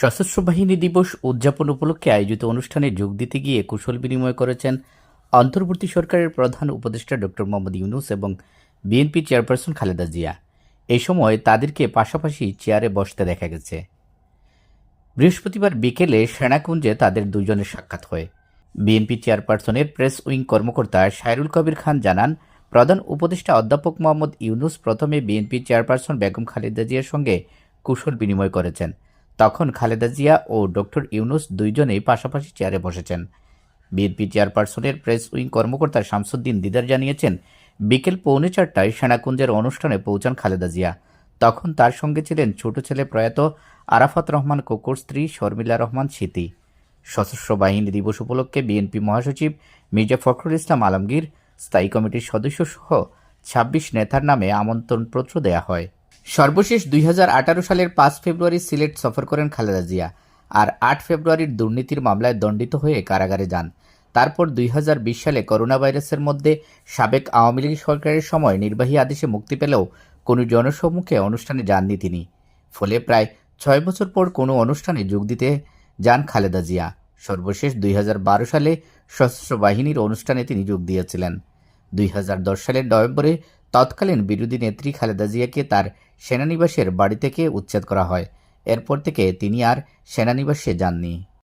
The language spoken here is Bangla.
সশস্ত্র বাহিনী দিবস উদযাপন উপলক্ষে আয়োজিত অনুষ্ঠানে যোগ দিতে গিয়ে কুশল বিনিময় করেছেন অন্তর্বর্তী সরকারের প্রধান উপদেষ্টা ডক্টর মোহাম্মদ ইউনুস এবং বিএনপি চেয়ারপারসন খালেদা জিয়া। এ সময় তাদেরকে পাশাপাশি চেয়ারে বসতে দেখা গেছে। বৃহস্পতিবার বিকেলে সেনাকুঞ্জে তাদের দুজনের সাক্ষাৎ হয়। বিএনপি চেয়ারপারসনের প্রেস উইং কর্মকর্তা সাইরুল কবির খান জানান, প্রধান উপদেষ্টা অধ্যাপক মোহাম্মদ ইউনুস প্রথমে বিএনপি চেয়ারপারসন বেগম খালেদা জিয়ার সঙ্গে কুশল বিনিময় করেছেন। তখন খালেদা জিয়া ও ডক্টর ইউনুস দুইজনেই পাশাপাশি চেয়ারে বসেছেন। বিএনপি চেয়ারপারসনের প্রেস উইং কর্মকর্তা শামসুদ্দিন দিদার জানিয়েছেন, বিকেল পৌনে চারটায় সেনাকুঞ্জের অনুষ্ঠানে পৌঁছান খালেদা জিয়া। তখন তার সঙ্গে ছিলেন ছোট ছেলে প্রয়াত আরাফাত রহমান কোকোর স্ত্রী শর্মিলা রহমান স্মৃতি। সশস্ত্র বাহিনী দিবস উপলক্ষে বিএনপি মহাসচিব মির্জা ফখরুল ইসলাম আলমগীর, স্থায়ী কমিটির সদস্য সহ ছাব্বিশ নেতার নামে আমন্ত্রণপত্র দেয়া হয়। সর্বশেষ দুই হাজার আঠারো সালের পাঁচ ফেব্রুয়ারি সিলেট সফর করেন খালেদা জিয়া আর আট ফেব্রুয়ারির দুর্নীতির মামলায় দণ্ডিত হয়ে কারাগারে যান। তারপর দুই হাজার বিশ সালে করোনা ভাইরাসের মধ্যে সাবেক আওয়ামী লীগ সরকারের সময় নির্বাহী আদেশে মুক্তি পেলেও কোনো জনসম্মুখে অনুষ্ঠানে যাননি তিনি। ফলে প্রায় ছয় বছর পর কোনো অনুষ্ঠানে যোগ দিতে যান খালেদা জিয়া। সর্বশেষ দুই হাজার বারো সালে সশস্ত্র বাহিনীর অনুষ্ঠানে তিনি যোগ দিয়েছিলেন। দুই হাজার দশ সালের নভেম্বরে তৎকালীন বিরোধী নেত্রী খালেদা জিয়াকে তার সেনানিবাসের বাড়ি থেকে উচ্ছেদ করা হয়। এরপর থেকে তিনি আর সেনানিবাসে যাননি।